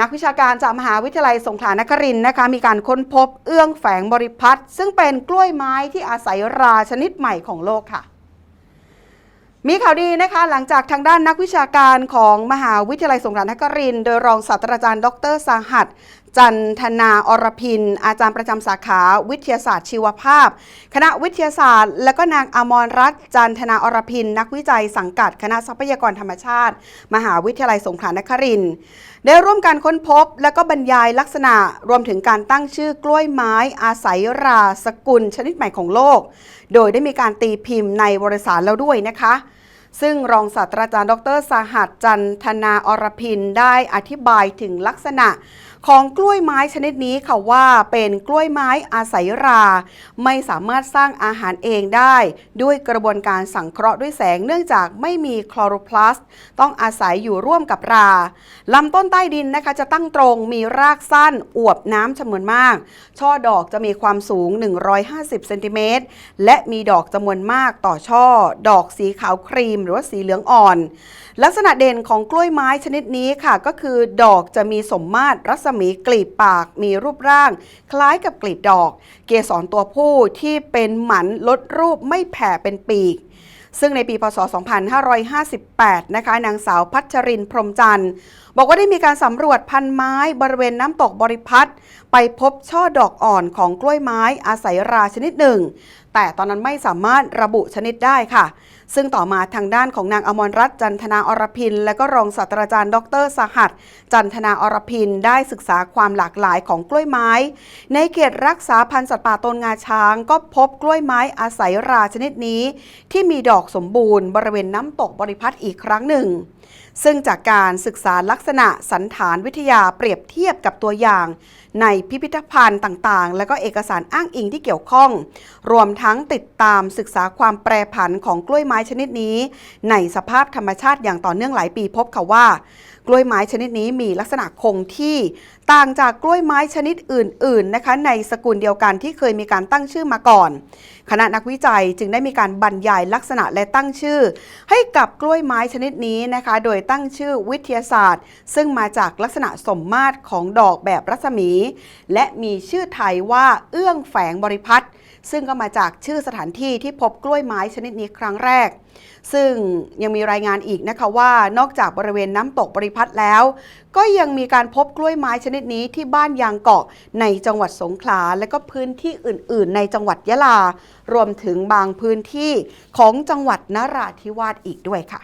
นักวิชาการจากมหาวิทยาลัยสงขลานครินทร์นะคะ มีการค้นพบเอื้องแฝงบริพัตรซึ่งเป็นกล้วยไม้ที่อาศัยราชนิดใหม่ของโลกค่ะ มีข่าวดีนะคะหลังจากทางด้านนักวิชาการของมหาวิทยาลัยสงขลานครินทร์โดยรองศาสตราจารย์ ดรสาหัส จันทนาอรพิน อาจารย์ประจำสาขาวิทยาศาสตร์ชีวภาพ คณะวิทยาศาสตร์ และก็นางอมรรัตน์จันทนาอรพิน นักวิจัยสังกัด คณะทรัพยากรธรรมชาติ มหาวิทยาลัยสงขลานครินทร์ได้ร่วมการค้นพบ และก็บรรยายลักษณะรวมถึงการตั้งชื่อกล้วยไม้อาศัยราสกุลชนิดใหม่ของโลก โดยได้มีการตีพิมพ์ในวารสารแล้วด้วยนะคะ ซึ่งรองศาสตราจารย์ ดรสาหัสจันทนาอรพินได้อธิบายถึงลักษณะของกล้วยไม้ชนิดนี้ค่ะว่าเป็นกล้วยไม้อาศัยรา ไม่สามารถสร้างอาหารเองได้ ด้วยกระบวนการสังเคราะห์ด้วยแสงเนื่องจากไม่มีคลอโรพลาสต์ต้องอาศัยอยู่ร่วมกับราลำต้นใต้ดินนะคะจะตั้งตรงมีรากสั้นอวบน้ำจำนวนมาก ช่อดอกจะมีความสูง 150เซนติเมตรและมีดอกจำนวนมากต่อช่อ ดอกสีขาวครีมหรือว่าสีเหลืองอ่อน ลักษณะเด่นของกล้วยไม้ชนิดนี้ค่ะ ก็คือดอกจะมีสมมาตรรัศมีกลีบปาก มีรูปร่าง คล้ายกับกลีบดอก เกสรตัวผู้ที่เป็นหมันลดรูปไม่แผ่เป็นปีกซึ่งในปีพศ 2558 นะคะ นางสาวพัชรินพรหมจันทร์ บอกว่าได้มีการสำรวจพันไม้บริเวณน้ำตกบริพัตรไปพบช่อดอกอ่อนของกล้วยไม้อาศัยราชนิดหนึ่ง แต่ตอนนั้นไม่สามารถระบุชนิดได้ค่ะ ซึ่งต่อมาทางด้านของนางอมรรัตน์จันทนาอรพิน และก็รองศาสตราจารย์ ดรสหัส จันทนาอรพินได้ศึกษาความหลากหลายของกล้วยไม้ ในเขตรักษาพันธุ์สัตว์ป่าตนงาช้าง ก็พบกล้วยไม้อาศัยราชนิดนี้ ที่มีดอกสมบูรณ์บริเวณน้ำตกบริพัตรอีกครั้งหนึ่ง ซึ่งจากการศึกษาลักษณะสันฐานวิทยาเปรียบเทียบกับตัวอย่าง ในพิพิธภัณฑ์ต่างๆ และก็เอกสารอ้างอิงที่เกี่ยวข้อง รวมทั้งติดตามศึกษาความแปรผันของกล้วยไม้ชนิดนี้ ในสภาพธรรมชาติอย่างต่อเนื่องหลายปีพบค่ะว่า กล้วยไม้ชนิดนี้มีลักษณะคงที่ต่างจากกล้วยไม้ชนิดอื่น ๆนะคะ ในสกุลเดียวกันที่เคยมีการตั้งชื่อมาก่อน คณะนักวิจัยจึงได้มีการบรรยายลักษณะและตั้งชื่อ ให้กับกล้วยไม้ชนิดนี้นะคะ โดยตั้งชื่อวิทยาศาสตร์ ซึ่งมาจากลักษณะสมมาตรของดอกแบบรัศมี และมีชื่อไทยว่าเอื้องแฝงบริพัตรซึ่งก็มาจากชื่อสถานที่ที่พบกล้วยไม้ชนิดนี้ครั้งแรก ซึ่งยังมีรายงานอีกนะคะว่านอกจากบริเวณน้ำตกบริพัฒน์แล้ว ก็ยังมีการพบกล้วยไม้ชนิดนี้ที่บ้านยางเกาะในจังหวัดสงขลา และก็พื้นที่อื่น ๆ ในจังหวัดยะลา รวมถึงบางพื้นที่ของจังหวัดนราธิวาสอีกด้วยค่ะ